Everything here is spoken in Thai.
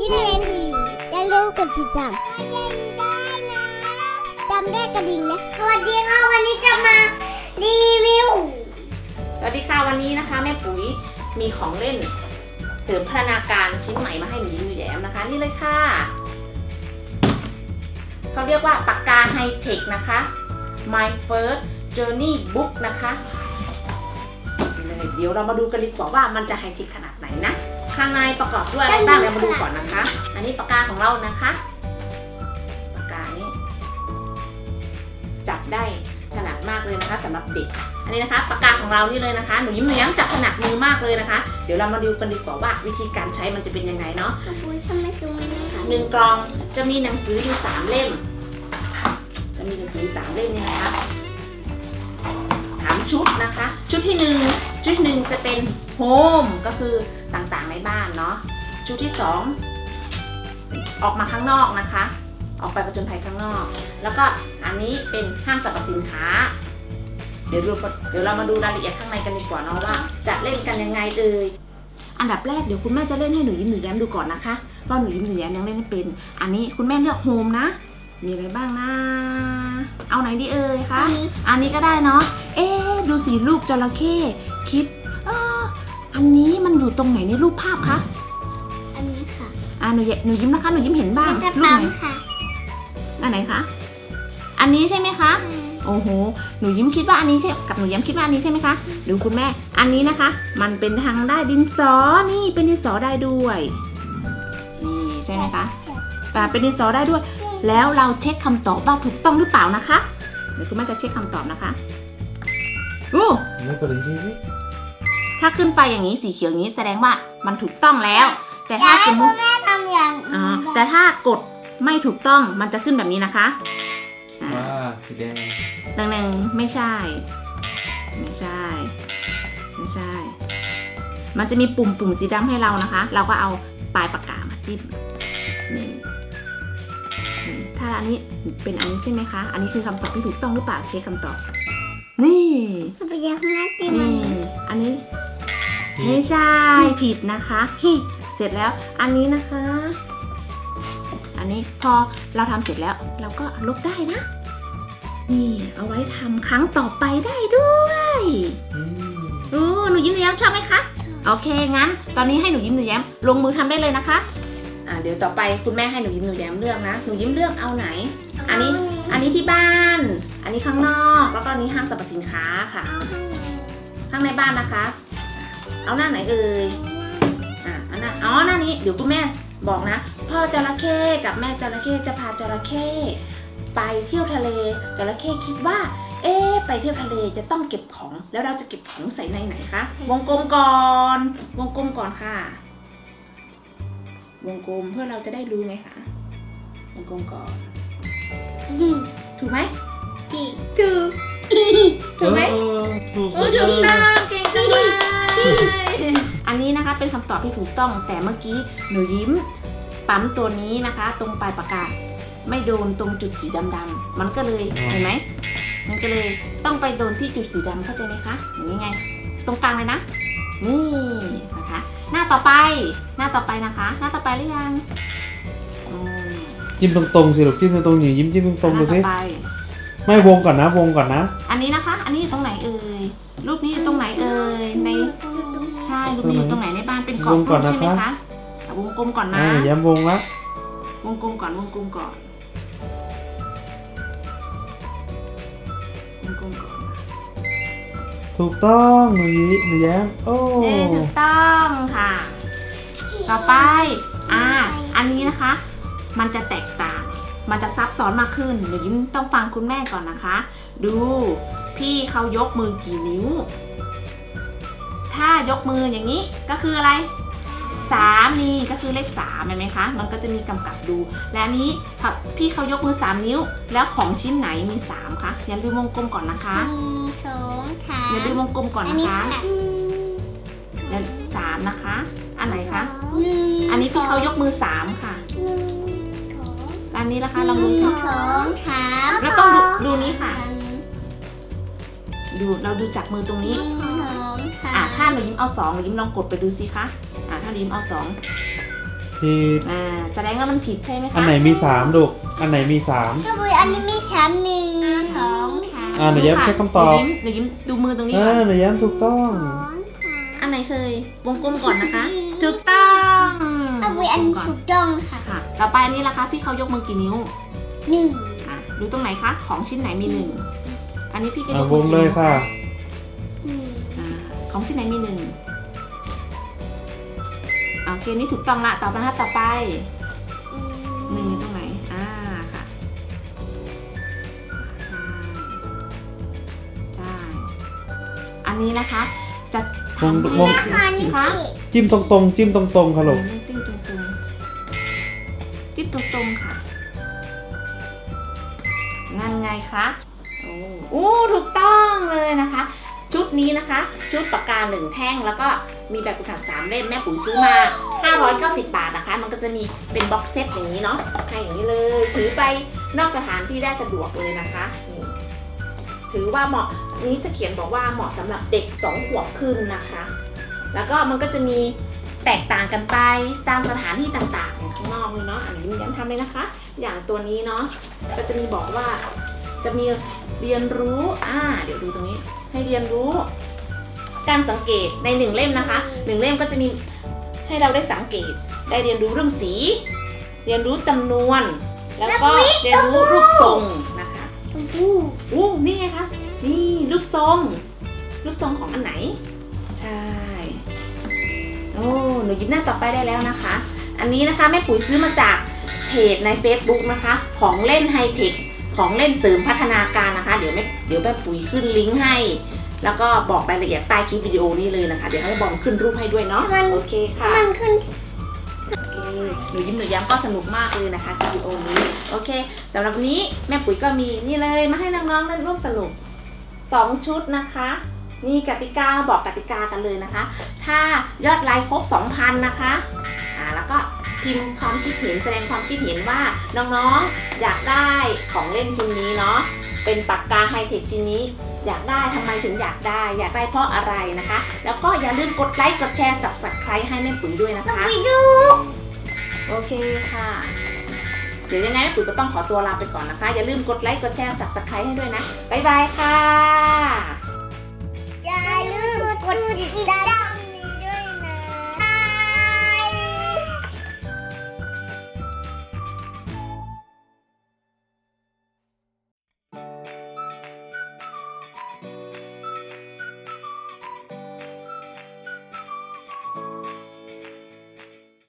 ยิ้มเล่นทีอย่าลืมกดติดตามกระดิ่งได้นะจำได้กระดิ่งนะสวัสดีค่ะวันนี้จะมารีวิว สวัสดีค่ะวันนี้นะคะ แม่ปุ๋ยมีของเล่น เสริมพัฒนาการชิ้นใหม่มาให้หนูยิ้มหนูแย้มนะคะ นี่เลยค่ะเขาเรียกว่าปากกาไฮเทคนะคะ My First Journey Book นะคะเลยเดี๋ยวเรามาดูกันดีกว่าว่ามันจะไฮเทคขนาดไหน ข้างในประกอบด้วยอะไรบ้างเรามาดูก่อนนะคะ อันนี้ปากกาของเรานะคะปากกานี้ จับได้ถนัดมากเลยนะคะสำหรับเด็ก อันนี้นะคะปากกาของเรานี่เลยนะคะหนูยิ้มหนูแย้มจับถนัดมือมากเลยนะคะ เดี๋ยวเรามาดูกันดีกว่าว่าวิธีการใช้มันจะเป็นยังไงเนาะขอบคุณทำไมตรงนี้นะคะหนึ่งกล่องจะมีหนังสืออยู่สามเล่ม จะมีหนังสือสามเล่มนี่นะคะสามชุดนะคะ ชุดที่หนึ่งชุดที่หนึ่งจะเป็นโฮมก็คือ ต่างๆในบ้านเนาะชุดที่สองออกมาข้างนอกนะคะ ออกไปประจนภัยข้างนอก แล้วก็อันนี้เป็นห้างสรรพสินค้า เดี๋ยวดูเดี๋ยวเรามาดูรายละเอียดข้างในกันดีกว่าเนาะว่าจะเล่นกันยังไงเอ่ยอันดับแรกเดี๋ยวคุณแม่จะเล่นให้หนูยิ้มหนูแย้มดูก่อนนะคะเพราะหนูยิ้มหนูแย้มยังเล่นไม่เป็น อันนี้คุณแม่เลือกโฮมนะ มีอะไรบ้างนะ เอาไหนดีเอ่ยคะ อันนี้อันนี้ก็ได้เนาะ เอ๊ะดูสิรูปจระเข้คิดเออ อันนี้มันอยู่ตรงไหนในรูปภาพคะ อันนี้ค่ะอ่าหนูแยหนูยิ้มนะคะ หนูยิ้มเห็นบ้างแล้วก็รูปปั๊ไหมนค่ะอันไหนคะ อันนี้ใช่ไหมคะ โอ้โห หนูยิ้มคิดว่าอันนี้ใช่ กับหนูยิ้มคิดว่าอันนี้ใช่ไหมคะ ดูคุณแม่ อันนี้นะคะ มันเป็นทางได้ดินสอ นี่เป็นดินสอได้ด้วย นี่ใช่ไหมคะแต่เป็นดินสอได้ด้วย แล้วเราเช็คคำตอบว่าถูกต้องหรือเปล่านะคะ เดี๋ยวคุณแม่จะเช็คคำตอบนะคะโอ้ไม่กดอีกทีสิ ถ้าขึ้นไปอย่างนี้สีเขียวอย่างนี้แสดงว่ามันถูกต้องแล้ว แต่ถ้าสมมติแม่ทำอย่างอ่าแต่ถ้ากดไม่ถูกต้องมันจะขึ้นแบบนี้นะคะอ่าว่าสีแดงดังนั้นไม่ใช่ ไม่ใช่ ไม่ใช่ มันจะมีปุ่มปุ่มสีดำให้เรานะคะ เราก็เอาปลายปากกามาจิ้มนี่นี่ถ้าอันนี้เป็นอันนี้ใช่ไหมคะ อันนี้คือคำตอบที่ถูกต้องหรือเปล่าเช็คคำตอบ นี่ไปยังแม่ตีมันนี่อันนี้ ไม่ใช่ผิดนะคะเสร็จแล้วอันนี้นะคะ อันนี้พอเราทำเสร็จแล้วเราก็ลบได้นะ นี่เอาไว้ทำครั้งต่อไปได้ด้วยอืมโอ้หนูยิ้มหนูแย้มชอบไหมคะโอเคงั้น ตอนนี้ให้หนูยิ้มหนูแย้มลงมือทำได้เลยนะคะอ่าเดี๋ยวต่อไปคุณแม่ให้หนูยิ้มหนูแย้มเลือกนะหนูยิ้มเลือกเอาไหน อันนี้อันนี้ที่บ้าน อันนี้ข้างนอกแล้วก็อันนี้ห้างสรรพสินค้าค่ะเอาข้างในข้างในบ้านนะคะ เอาหน้าไหนเอ่ยอะอันนั้นอ๋อหน้านี้เดี๋ยวคุณแม่บอกนะ พ่อจระเข้กับแม่จระเข้จะพาจระเข้ไปเที่ยวทะเลจระเข้คิดว่า เอ๊ะไปเที่ยวทะเลจะต้องเก็บของ แล้วเราจะเก็บของใส่ในไหนคะวงกลมก่อน วงกลมก่อนค่ะ วงกลมเพื่อเราจะได้รู้ไงคะวงกลมก่อนอืมถูกไหมดีถูกถูกไหมเออถูกโอ้ยเลถูกยต้องเก่งจังเลย อันนี้นะคะเป็นคำตอบที่ถูกต้อง แต่เมื่อกี้หนูยิ้ม ปั๊มตัวนี้นะคะ ตรงปลายปากกาไม่โดนตรงจุดสีดำๆมันก็เลยเห็นไหมมันก็เลยต้องไปโดนที่จุดสีดำเข้าใจไหมคะอย่างนี้ไง ตรงกลางเลยนะ นี่นะคะ หน้าต่อไป หน้าต่อไปนะคะ หน้าต่อไปหรือยังอืมจิ้มตรงๆสิลูกจิ้มตรงๆอยู่ยิ้มจิ้มตรงๆหดูน้าสิ ต่อไป ไม่วงก่อนนะวงก่อนนะ อันนี้นะคะ อันนี้อยู่ตรงไหนเอ่ย รูปนี้อยู่ตรงไหนเอ่ย ใน ใช่ รูปนี้อยู่ตรงไหนในบ้านเป็นกรอบวงก่อนรูปนะ ใช่ไหมคะคะอะวงกลมก่อนนะ อ่าย้ำวงละวงกลมก่อน วงกลมก่อน วงกลมก่อน ถูกต้องหนูยิ้มหนูแย้มโอ้เย้ถูกต้องค่ะ ต่อไป อ่า อันนี้นะคะ มันจะแตกต่าง มันจะซับซ้อนมากขึ้นเดี๋ยวยิ้มต้องฟังคุณแม่ก่อนนะคะ ดูพี่เขายกมือกี่นิ้ว ถ้ายกมืออย่างนี้ก็คืออะไรสามนี่ก็คือเลขสามเห็นไหมคะ มันก็จะมีกำกับดู และอันนี้เขาพี่เขายกมือสามนิ้ว แล้วของชิ้นไหนมีสามคะอย่าลืมวงกลมก่อนนะคะหนึ่งสองสามอย่าลืมวงกลมก่อนอันนะนี้คะค่ะอย่าสามนะคะ อันไหนคะหนึ่งอันนี้พี่เขายกมือสามค่ะหนึ่งส องอันนี้นะคะหลองดูนึ่งค่ะสองสามแล้วต้องดูดูนี้ค่ะ ดูเราดูจากมือตรงหนี้นึ่งสองสามอะถ้าหนูยิ้มเอาสองหนูยิ้มลองกดไปดูสิคะอะถ้าหนูยิ้มเอาสองยผิดอ่าแสดงว่ามันผิดใช่ไหมคะอันไหนมีสามลูกอันไหนมีสาม ก็บุยอันนี้มีสามหนึ่งสองสามอ่าหนูแย้มเช็คคำตอบ หนูยิ้มหนูยิ้มดูมือตรงนี้เอก่ออนหนูแย้มถูกต้อง สองสาม อันไหนเคยวงกลมก่อนนะคะถูกต้อง ก็บุยอันนี้วงกลมก่ถูกต้องค่ะค่ะ ต่อไปอันนี้ล่ะคะ พี่เขายกมือกี่นิ้วหนึ่งอะดูตรงไหนคะ ของชิ้นไหนมีหนึ่งอันนี้พี่ก็ยอ่ากมืวองกี่เลยนิ้วค่ะ หนึ่งอ่าของชิ้นไหนมีหนึ่งโอเคนี่ถูกต้องละต่อไปนะคะต่อไปหนึ่งอยู่ตรงไหนอ่าค่ะใช่ใช่อันนี้นะคะ จะทำให้วงราคานี่คะจิ้มตรงๆ จิ้มตรงๆค่ะลูกจิ้มตรงๆจิ้ม ตรงๆค่ะ นั่นไงคะโอ้โอ้ถูกต้องเลยนะคะ ชุดนี้นะคะ ชุดปากกาหนึ่งแท่ง แล้วก็มีแบบฝึกหัดสามเล่มแม่ปุ๋ยซื้อมา 590 บาทนะคะ มันก็จะมีเป็นบ็อกเซตอย่างนี้เนาะให้อย่างนี้เลย ถือไปนอกสถานที่ได้สะดวกเลยนะคะนี่ถือว่าเหมาะนี้จะเขียนบอกว่าเหมาะสำหรับเด็ก 2 ขวบขึ้นนะคะ แล้วก็มันก็จะมี แตกต่างกันไปตามสถานที่ต่างๆอย่างข้างนอกเลยเนาะอันนี้มีย้ำทำเลยนะคะ อย่างตัวนี้เนาะก็จะมีบอกว่าจะมีเรียนรู้อ่าเดี๋ยวดูตรงนี้ให้เรียนรู้ การสังเกตในหนึ่งเล่มนะคะหนึ่งเล่มก็จะมีให้เราได้สังเกต ได้เรียนรู้เรื่องสี เรียนรู้จำนวน แล้วก็เรียนรู้รูปทรงนะคะชมพู่อู้นี่ไงคะนี่รูปทรง รูปทรงของอันไหน ใช่ โอ้หนูหยิบหน้าต่อไปได้แล้วนะคะ อันนี้นะคะแม่ปุ๋ยซื้อมาจากเพจใน Facebook นะคะ ของเล่นไฮเทคของเล่นเสริมพัฒนาการนะคะ เดี๋ยวแม่เดี๋ยวแม่ปุ๋ยขึ้นลิงก์ให้ แล้วก็บอกรายละเอียดใต้คลิปวิดีโอนี้เลยนะคะ เดี๋ยวให้บอมขึ้นรูปให้ด้วยเนาะโอเคค่ะมันขึ้นที่โอเคหนูยิ้มหนูย้ำก็สนุกมากเลยนะคะคลิปวิดีโอนี้โอเคสำหรับวันนี้แม่ปุ๋ยก็มีนี่เลยมาให้น้องๆได้ร่วมสนุก2ชุดนะคะ นี่กติกาบอกกติกากันเลยนะคะ ถ้ายอดไลค์ครบ 2,000 นะคะอ่าแล้วก็พิมพ์ความคิดเห็นแสดงความคิดเห็นว่าน้องๆอยากได้ของเล่นชิ้นนี้เนาะเป็นปากกาไฮเทคชิ้นนี้อยากได้ทำไมถึงอยากได้ อยากได้เพราะอะไรนะคะ แล้วก็อย่าลืมกดไลค์กดแชร์ subscribe ให้แม่ปุ๋ยด้วยนะคะไปดูโอเคค่ะ เดี๋ยวยังไงแม่ปุ๋ยก็ต้องขอตัวลาไปก่อนนะคะ อย่าลืมกดไลค์กดแชร์ subscribe ให้ด้วยนะบ๊ายบายค่ะ 꽃이 날아